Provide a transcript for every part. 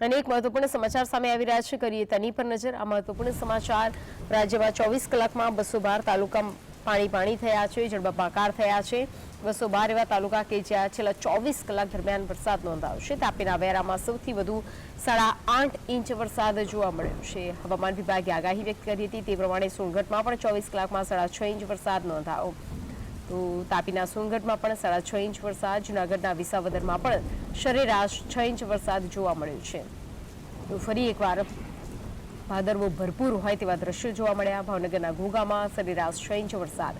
અને એક મહત્વપૂર્ણ સમાચાર સામે આવી રહ્યા છે. કરીએ તેની પર નજર. આ મહત્વપૂર્ણ સમાચાર રાજ્યમાં ચોવીસ કલાકમાં બસો બાર તાલુકા પાણી પાણી થયા છે જળબંબાકાર થયા છે. બસો બાર એવા તાલુકા કે જ્યાં છેલ્લા ચોવીસ કલાક દરમિયાન વરસાદ નોંધાયો છે. તાપીના વેરામાં સૌથી વધુ સાડા આઠ ઇંચ વરસાદ જોવા મળ્યો છે. હવામાન વિભાગે આગાહી વ્યક્ત કરી હતી. તે પ્રમાણે સોનગઢમાં પણ ચોવીસ કલાકમાં સાડા છ ઇંચ વરસાદ નોંધાયો. તો તાપીના સોનગઢમાં પણ સાડા છ ઇંચ વરસાદ, જૂનાગઢના વિસાવદરમાં પણ સરેરાશ છ ઇંચ વરસાદ જોવા મળ્યો છે. તો ફરી એકવાર ભાદરવો ભરપૂર હોય તેવા દ્રશ્યો જોવા મળ્યા. ભાવનગરના ઘોઘામાં સરેરાશ છ ઇંચ વરસાદ.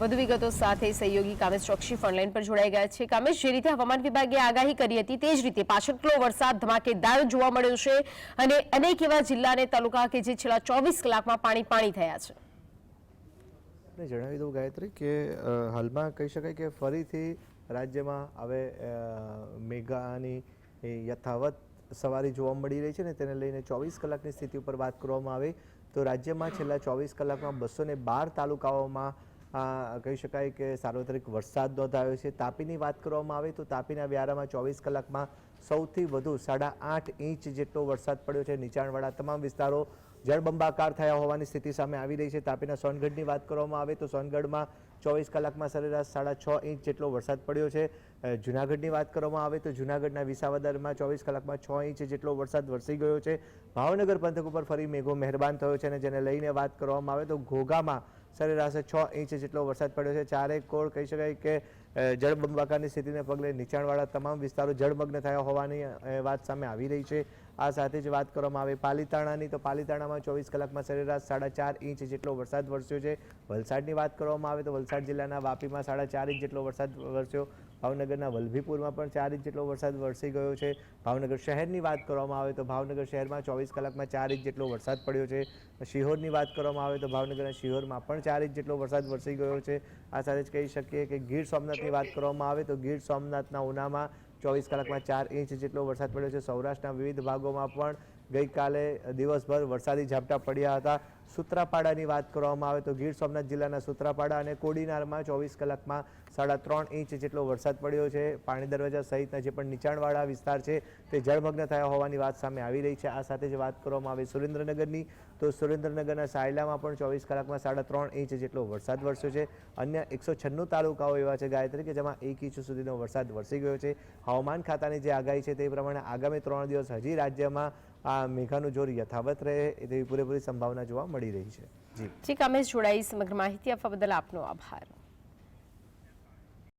વધુ વિગતો સાથે સહયોગી કામેશ ચોકસી ફોનલાઈન પર જોડાઈ ગયા છે. કામેશ, જે રીતે હવામાન વિભાગે આગાહી કરી હતી, તે જ રીતે પાછળનો વરસાદ ધમાકેદાર જોવા મળ્યો છે અને અનેક એવા જિલ્લા અને તાલુકા કે જે છેલ્લા ચોવીસ કલાકમાં પાણી પાણી થયા છે. આપણે જણાવી દઉં ગાયત્રી કે હાલમાં કહી શકાય કે ફરીથી રાજ્યમાં હવે મેઘાની યથાવત સવારી જોવા મળી રહી છે ને તેને લઈને ચોવીસ કલાકની સ્થિતિ ઉપર વાત કરવામાં આવે. તો રાજ્યમાં છેલ્લા ચોવીસ કલાકમાં બસો બાર તાલુકાઓમાં કહી શકાય કે સાર્વત્રિક વરસાદ નોંધાયો છે. તાપીની વાત કરવામાં આવે તો તાપીના વ્યારામાં ચોવીસ કલાકમાં સૌથી વધુ સાડા આઠ ઇંચ જેટલો વરસાદ પડ્યો છે. નીચાણવાળા તમામ વિસ્તારો જળબંબાકાર થયા હોવાની સ્થિતિ સામે આવી રહી છે. તાપીના સોનગઢની વાત કરવામાં આવે તો સોનગઢમાં ચોવીસ કલાકમાં સરેરાશ સાડા છ ઇંચ જેટલો વરસાદ પડ્યો છે. જૂનાગઢની વાત કરવામાં આવે તો જૂનાગઢના વિસાવદરમાં ચોવીસ કલાકમાં છ ઇંચ જેટલો વરસાદ વરસી ગયો છે. ભાવનગર પંથક ઉપર ફરી મેઘો મહેરબાન થયો છે અને જેને લઈને વાત કરવામાં આવે તો ઘોઘામાં સરેરાશે છ ઇંચ જેટલો વરસાદ પડ્યો છે. ચારેક કોળ કહી શકાય કે જળબંબાકારની સ્થિતિને પગલે નીચાણવાળા તમામ વિસ્તારો જળમગ્ન થયા હોવાની વાત સામે આવી રહી છે. આ સાથે જ વાત કરવામાં આવે પાલીતાણાની, તો પાલીતાણામાં ચોવીસ કલાકમાં સરેરાશ સાડા ચાર ઇંચ જેટલો વરસાદ વરસ્યો છે. વલસાડની વાત કરવામાં આવે તો વલસાડ જિલ્લાના વાપીમાં સાડા ચાર ઇંચ જેટલો વરસાદ વરસ્યો. ભાવનગરના વલભીપુરમાં પણ ચાર ઇંચ જેટલો વરસાદ વરસી ગયો છે. ભાવનગર શહેરની વાત કરવામાં આવે તો ભાવનગર શહેરમાં ચોવીસ કલાકમાં ચાર ઇંચ જેટલો વરસાદ પડ્યો છે. શિહોરની વાત કરવામાં આવે તો ભાવનગરના શિહોરમાં પણ ચાર ઇંચ જેટલો વરસાદ વરસી ગયો છે. આ સાથે જ કહી શકીએ કે ગીર સોમનાથની વાત કરવામાં આવે તો ગીર સોમનાથના ઉનામાં ચોવીસ કલાકમાં ચાર ઇંચ જેટલો વરસાદ પડ્યો છે. સૌરાષ્ટ્રના વિવિધ ભાગોમાં પણ ગઈકાલે દિવસભર વરસાદી ઝાપટા પડ્યા હતા. સૂત્રાપાડાની વાત કરવામાં આવે તો ગીર સોમનાથ જિલ્લાના સૂત્રાપાડા અને કોડીનારમાં ચોવીસ કલાકમાં સાડા ત્રણ ઇંચ જેટલો વરસાદ પડ્યો છે. પાણી દરવાજા સહિતના જે પણ નીચાણવાળા વિસ્તાર છે તે જળમગ્ન થયા હોવાની વાત સામે આવી રહી છે. આ સાથે જ વાત કરવામાં આવે સુરેન્દ્રનગરની તો સુરેન્દ્રનગરના સાયલામાં પણ ચોવીસ કલાકમાં સાડા ત્રણ ઇંચ જેટલો વરસાદ વરસ્યો છે. અન્ય એકસો છન્નું તાલુકાઓ એવા છે ગાયત્રી કે જેમાં એક ઇંચ સુધીનો વરસાદ વરસી ગયો છે. હવામાન ખાતાની જે આગાહી છે તે પ્રમાણે આગામી ત્રણ દિવસ હજી રાજ્યમાં આ મેઘાનું જોર યથાવત રહે તેવી પૂરેપૂરી સંભાવના જોવા મળી રહી છે. જી. જી કામેશ જોડાઈ સમગ્ર માહિતી આપવા બદલ આપનો આભાર.